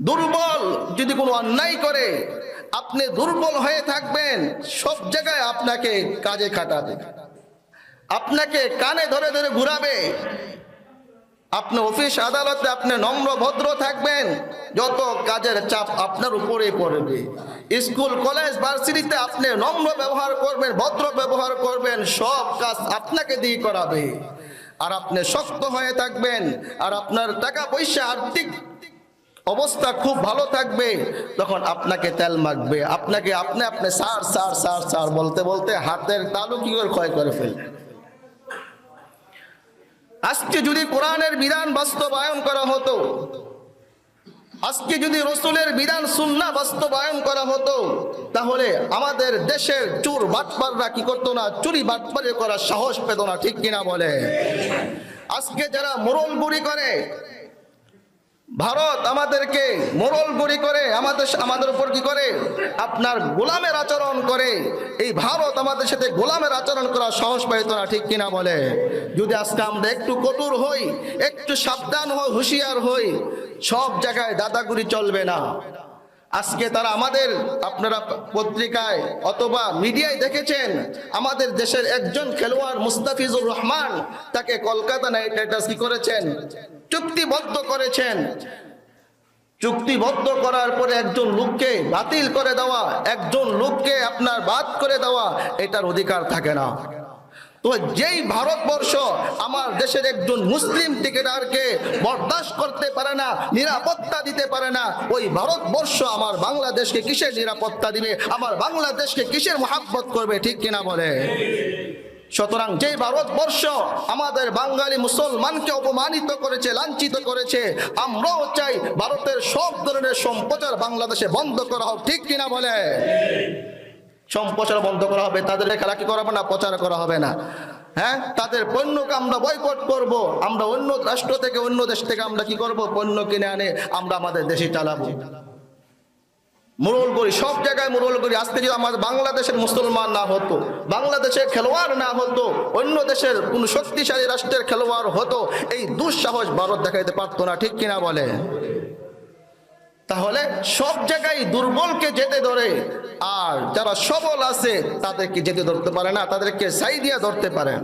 দুর্বল যদি কোনো অন্যায় করে, আপনি দুর্বল হয়ে থাকবেন, সব জায়গায় আপনাকে কাজে খাটাবে। আপনাকে কানে ধরে ধরে ঘুরাবে। আপনি অফিস আদালতে আপনি নম্র ভদ্র থাকবেন, যত কাজের চাপ আপনার উপরে পড়বে। স্কুল, কলেজ, ভার্সিটিতে আপনি নম্র ব্যবহার করবেন, ভদ্র ব্যবহার করবেন, সব কাজ আপনাকে দিয়ে করাবে। আর আপনি শক্ত হয়ে থাকবেন, আর আপনার টাকা পয়সা আর্থিক অবস্থা খুব ভালো থাকবে। তখন আপনাকে তেল মাখবে। আপনাকে আপনি আপনি সার সার সার সার বলতে বলতে হাতের তালু কি করে ক্ষয় করে ফেলবে? আজকে যদি কোরআনের বিধান বাস্তবায়ন করা হতো, আজকে যদি রসুলের বিধান সুন্না বাস্তবায়ন করা হতো, তাহলে আমাদের দেশের চুর বাটপাররা কি করতো না? চুরি বাটপারে করার সাহস পেত না, ঠিক কিনা বলে? আজকে যারা মোরল গুড়ি করে ভারত আমাদেরকে মোরল গুড়ি করে, আমাদের আমাদের উপর কি করে? আপনার গোলামের আচরণ করে। এই ভারত আমাদের সাথে গোলামের আচরণ করা সহজ পাইত না, ঠিক কিনা বলে? যদি আজকে আমরা একটু কঠোর হই, একটু সাবধান হই হুঁশিয়ার হই, সব জায়গায় দাদাগুড়ি চলবে না। আজকে তারা আমাদের, আপনারা পত্রিকায় অথবা মিডিয়ায় দেখেছেন, আমাদের দেশের একজন খেলোয়াড় মুস্তাফিজুর রহমান তাকে কলকাতা নাইট রাইডার্স কি করেছেন? চুক্তিবদ্ধ করেছেন। চুক্তিবদ্ধ করার পরে একজন লোককে বাতিল করে দেওয়া, একজন লোককে আপনার বাদ করে দেওয়া, এটার অধিকার থাকে না। তো যেই ভারতবর্ষ আমার দেশের একজন মুসলিম টিকেটারকে বরদাস্ত করতে পারে না, নিরাপত্তা দিতে পারে না, ওই ভারতবর্ষ আমার বাংলাদেশকে কিসের নিরাপত্তা দিবে? আমার বাংলাদেশকে কিসের মহাব্বত করবে? ঠিক কিনা বলে? সুতরাং যে ভারতবর্ষ আমাদের বাঙালি মুসলমানকে অপমানিত করেছে, লাঞ্ছিত করেছে, আমরাও চাই ভারতের সব ধরনের সম্প্রচার বাংলাদেশে বন্ধ করা হোক। ঠিক কিনা বলে? সম্প্রচার বন্ধ করা হবে, তাদের খেলা কি করা হবে না? প্রচার করা হবে না। হ্যাঁ? তাদের পণ্যকে আমরা বয়কট করব। আমরা অন্য রাষ্ট্র থেকে, অন্য দেশ থেকে আমরা কি করব? পণ্য কিনে আনে, আমরা আমাদের দেশে চালাবো। মুরল সব জায়গায় মুরল করি আজকে যদি আমাদের বাংলাদেশের মুসলমান না হতো বাংলাদেশের খেলোয়াড় না হতো, অন্য দেশের কোন শক্তিশালী রাষ্ট্রের খেলোয়াড় হতো, এই দুঃসাহস ভারত দেখাইতে পারতো না, ঠিক কিনা বলে তাহলে সব জায়গায় দুর্বলকে যেতে ধরে। আর যারা সবল আছে, তাদেরকে যেতে ধরতে পারে না, তাদেরকে সাই দিয়ে ধরতে পারে